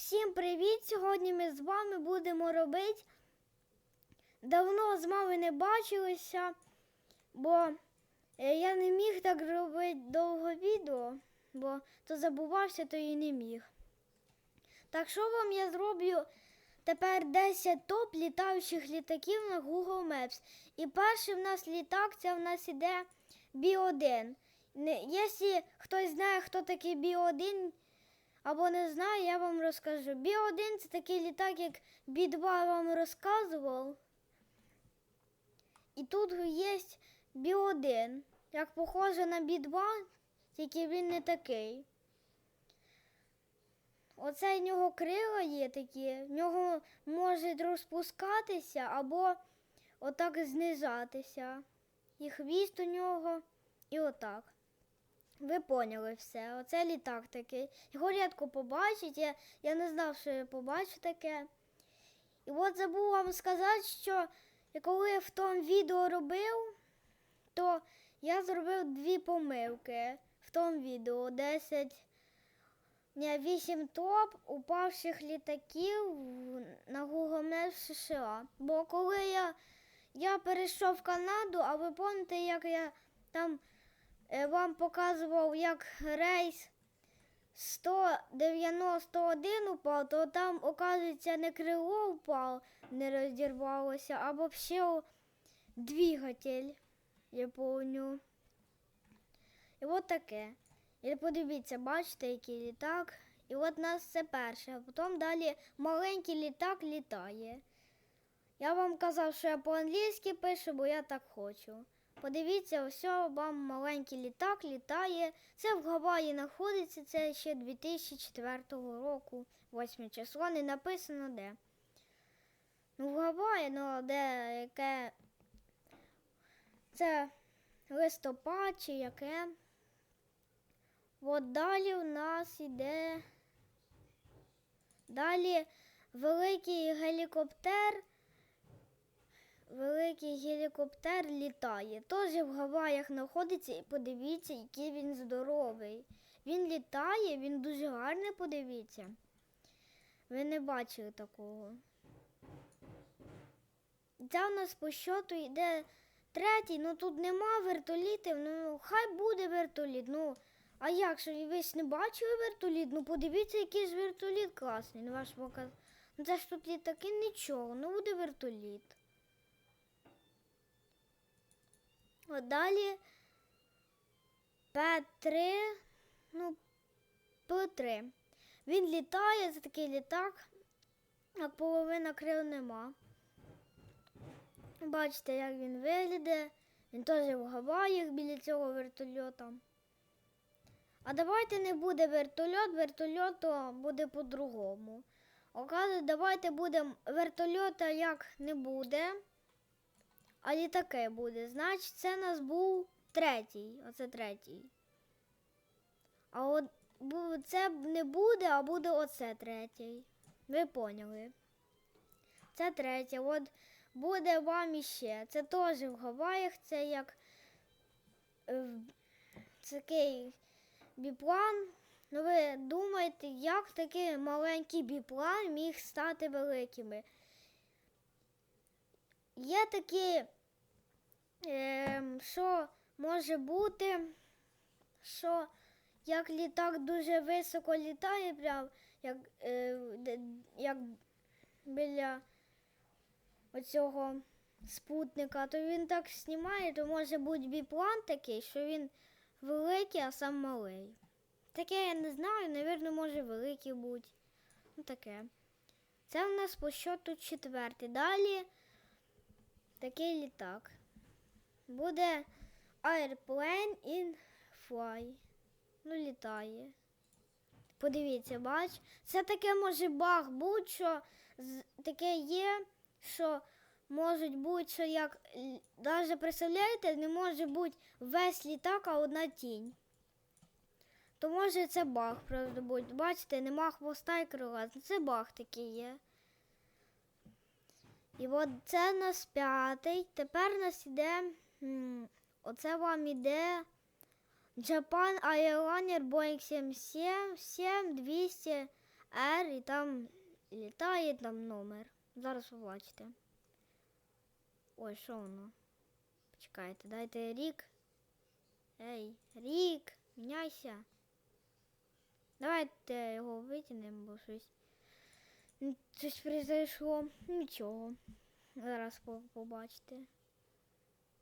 Всім привіт! Сьогодні ми з вами будемо робити. Давно з вами не бачилися, бо е, я не міг так робити довго відео, бо то забувався, то і не міг. Так що вам я зроблю тепер 10 топ літаючих літаків на Google Maps. І перший в нас літак, це в нас іде Бі-1. Якщо хтось знає, хто такий Бі-1, або не знаю, я вам розкажу. Бі-1 це такий літак, як Бі-2 вам розказував. І тут є Бі-1. Як похоже на Бі-2, тільки він не такий. Оце в нього крила є такі, в нього можуть розпускатися або отак знижатися. І хвіст у нього, і отак. Ви поняли все. Оце літак такий. Його рідко побачить. Я, я не знав, що я побачу таке. І от забув вам сказати, що коли я в тому відео робив, то я зробив дві помилки в тому відео. 10, ні, 8 топ упавших літаків на Google Maps США. Бо коли я, я перейшов в Канаду, а ви пам'ятаєте, як я там вам показував, як рейс 191 упав, то там, оказується, не крило впав, не розірвалося, а взагалі двигатель, я помню. І от таке. І подивіться, бачите, який літак. І от у нас це перше, а потім далі маленький літак літає. Я вам казав, що я по-англійськи пишу, бо я так хочу. Подивіться, ось вам маленький літак літає. Це в Гаваї знаходиться, це ще 2004 року, 8 число, не написано де. Ну, в Гаваї, ну де яке. Це листопад чи яке. От далі у нас іде. Далі великий гелікоптер. Великий гелікоптер літає. Теж в Гаваях знаходиться і подивіться, який він здоровий. Він літає, він дуже гарний, подивіться. Ви не бачили такого. Це у нас по щоту йде третій, ну тут нема вертолітів, ну хай буде вертоліт. Ну, а як що ви ж не бачили вертоліт? Ну подивіться, який ж вертоліт класний. Ну, ваш показ. Ну це ж тут літаки нічого, ну буде вертоліт. От далі П3, ну, П3. Він літає, це такий літак, як половина крил нема. Бачите, як він виглядає. Він теж в Гаваях біля цього вертольота. А давайте не буде вертольот, вертольот то буде по-другому. Оказується, давайте будемо вертольота як не буде. А літаке буде. Значить, це у нас був третій. Оце третій. А от це не буде, а буде оце третій. Ви поняли? Це третє. От буде вам іще. Це теж в Гаваях, це як е, такий біплан. Ну ви думаєте, як такий маленький біплан міг стати великими? Є такі, ем, що може бути, що як літак дуже високо літає, прям як, е, як біля оцього спутника, то він так знімає, то може бути біплан такий, що він великий, а сам малий. Таке я не знаю, навірно, може великий бути. Ну таке. Це у нас по щоту четвертий. Далі такий літак. Буде Airplane in Fly. Ну, літає. Подивіться, бач. Це таке може баг бути, що таке є, що можуть бути, що як навіть представляєте, не може бути весь літак, а одна тінь. То може це баг просто бути. Бачите, нема хвоста і крила. Це баг такий є. І от це нас п'ятий. Тепер нас іде. Оце вам іде Japan Airliner Boeing 777 200 Р і там літає там номер. Зараз побачите. Ой, що воно? Почекайте, дайте рік. Ей, рік, міняйся. Давайте його витягнемо, бо щось. Щось произошло. Нічого. Зараз побачите.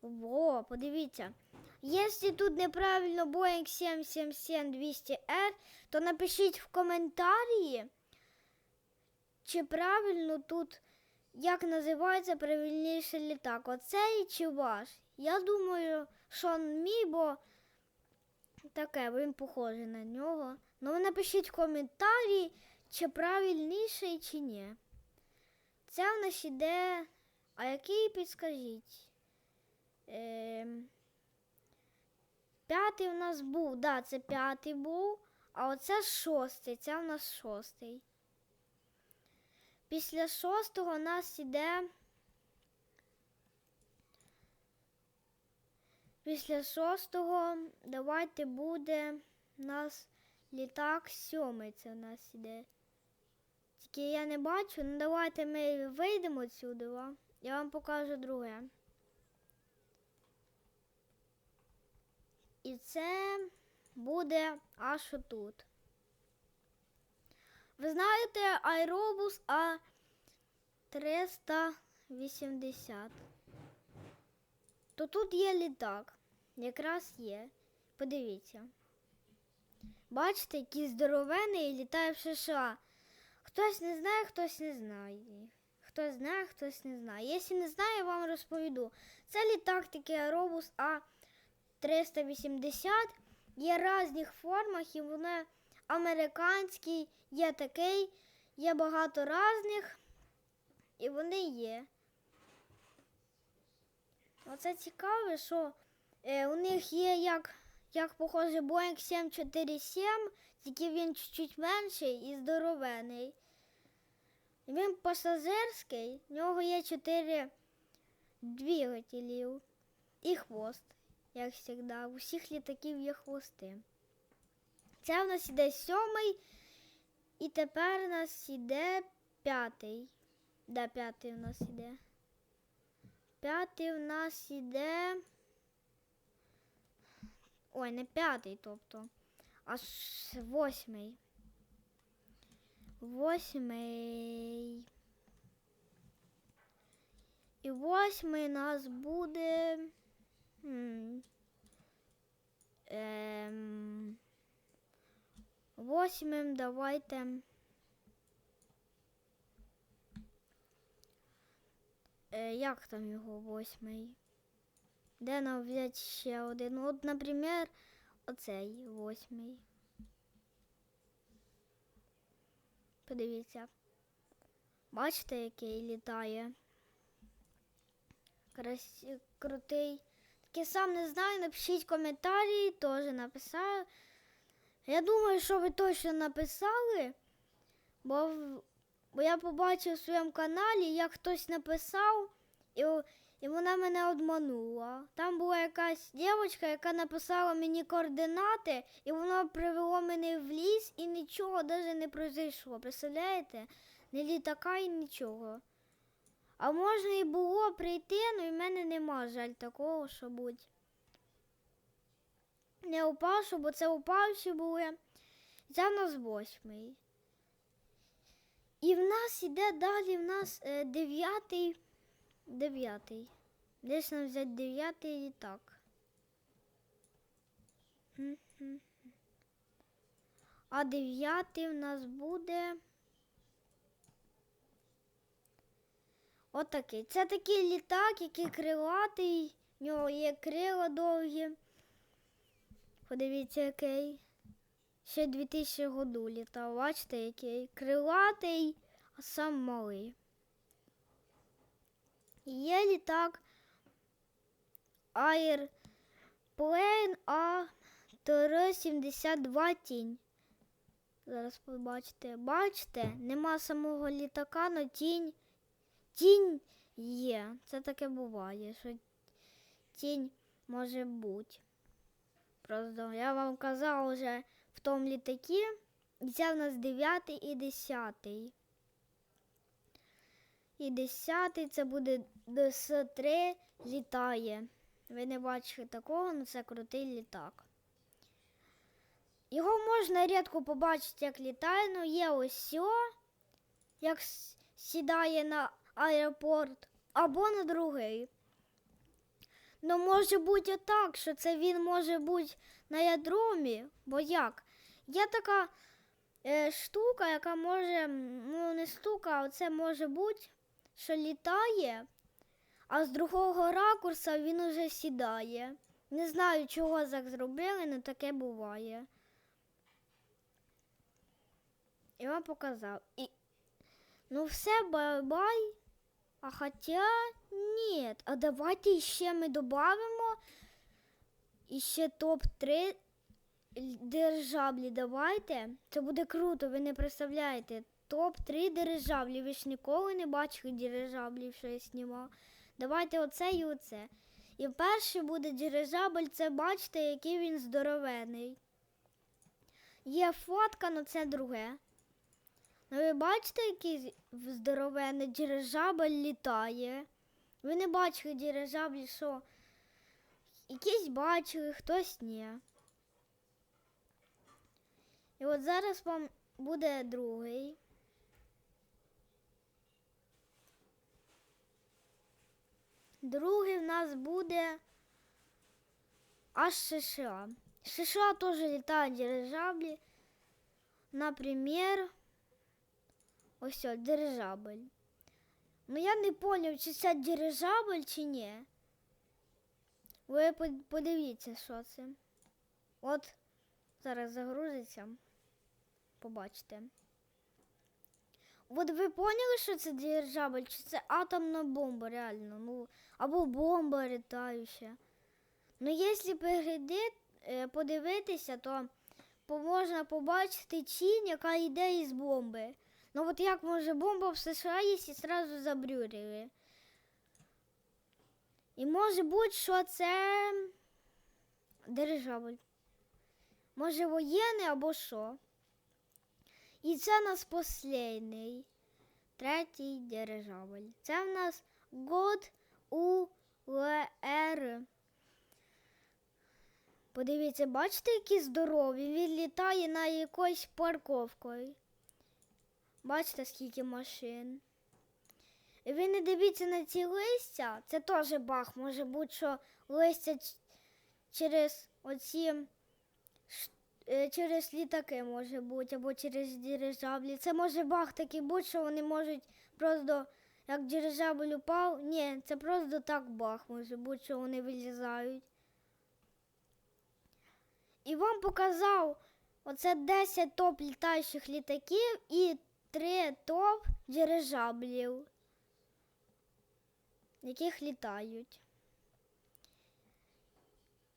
Во, подивіться. Якщо тут неправильно Boeing 777-200R, то напишіть в коментарі, чи правильно тут, як називається правильніший літак. Оцей чи ваш? Я думаю, що мій, бо таке, він похожий на нього. Ну напишіть в коментарі, чи правильніший, чи ні. Це в нас іде. А який підскажіть? Ем... П'ятий у нас був, да, це п'ятий був, а оце шостий, це у нас шостий. Після шостого у нас іде. Після шостого давайте буде у нас літак сьомий, це у нас іде. Тільки я не бачу, ну давайте ми вийдемо ва. я вам покажу друге. І це буде аж отут. Ви знаєте аеробус А380. То тут є літак. Якраз є. Подивіться. Бачите, який здоровений літає в США. Хтось не знає, хтось не знає. Хтось знає, хтось не знає. Якщо не знає, вам розповіду. Це літак такий аеробус А. 380 є різних формах, і вони американський, є такий, є багато різних, і вони є. Оце цікаве, що е, у них є як, як похоже Boeing 747, тільки він чуть-чуть менший і здоровений. Він пасажирський, в нього є 4 двигателів і хвост як завжди. У всіх літаків є хвости. Це в нас іде сьомий, і тепер у нас іде п'ятий. Де п'ятий у нас іде? П'ятий у нас іде. Ой, не п'ятий, тобто, а восьмий. Восьмий. І восьмий нас буде. М. Ем, восьмим давайте. Е, як там його восьмий? Де нам взяти ще один? От, наприклад, оцей восьмий. Подивіться. Бачите, який літає? Красі... Крутий. Я сам не знаю, напишіть коментарі, теж написав. Я думаю, що ви точно написали, бо, бо я побачив у своєму каналі, як хтось написав, і, і вона мене обманула. Там була якась дівчинка, яка написала мені координати, і вона привела мене в ліс і нічого навіть не произойшло. Представляєте? Не літака і нічого. А можна і було прийти, ну і в мене нема жаль такого, що будь. Не упавши, бо це упавші були. Це в нас восьмий. І в нас іде далі в нас е, дев'ятий. Дев'ятий. Десь нам взяти дев'ятий літак. Мгм. А дев'ятий в нас буде. Отакий. Це такий літак, який крилатий, в нього є крила довгі. Подивіться, який. Ще 2000 году літав. Бачите, який крилатий, а сам малий. Є літак Airplane A372 тінь. Зараз побачите. Бачите, нема самого літака, але тінь. Тінь є. Це таке буває, що тінь може бути. Просто я вам казав вже в тому літакі, це в нас дев'ятий і десятий. І десятий це буде ДС-3 літає. Ви не бачите такого, але це крутий літак. Його можна рідко побачити, як літає, але є ось як сідає на аеропорт або на другий. Ну, може бути так, що це він може бути на ядромі, бо як? Є така е, штука, яка може, ну не штука, а це може бути, що літає, а з другого ракурса він уже сідає. Не знаю, чого так зробили, але таке буває. І вам показав. І... Ну все, бай-бай. А хоча ні. А давайте ще ми додамо іще топ-3 дирижаблі. Давайте. Це буде круто, ви не представляєте. Топ-3 дирижаблі. Ви ж ніколи не бачили дирижаблів, що я знімав. Давайте оце і оце. І перший буде дирижабль, це бачите, який він здоровений. Є фотка, але це друге. Ну, ви бачите, який з- в- здоровенний дирижабль літає? Ви не бачили дирижаблі, що якісь бачили, хтось ні. І от зараз вам буде другий. Другий в нас буде аж США. США теж літають дирижаблі. Наприклад, ось о, дирижабль. Ну я не поняв, чи це дирижабль, чи ні. Ви подивіться, що це. От зараз загрузиться. Побачите. От ви поняли, що це дирижабль, чи це атомна бомба, реально? Ну, або бомба літаюча. Ну, якщо е, подивитися, то можна побачити тінь, яка йде із бомби. Ну от як може бомба в США є і одразу забрюрили. І може бути, що це дирижабль. Може воєнний або що. І це нас послідний. Третій дирижабль. Це в нас год у ЛР. Подивіться, бачите, які здорові? Він літає на якоюсь парковкою. Бачите, скільки машин. І ви не дивіться на ці листя, це теж бах. Може бути, що листя через оці через літаки може бути, або через дирижаблі. Це може бах такий бути, що вони можуть просто, як дирижабль упав. Ні, це просто так бах може бути, що вони вилізають. І вам показав оце 10 топ літаючих літаків і 3 топ дирижаблів, яких літають.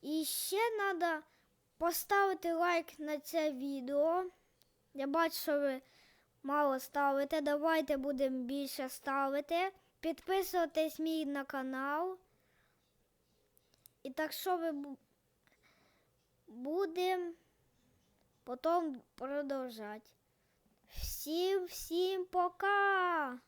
І ще треба поставити лайк на це відео. Я бачу, що ви мало ставите. Давайте будемо більше ставити. Підписуватись мій на канал. І так що ви будемо потім продовжати. Всім, всім пока!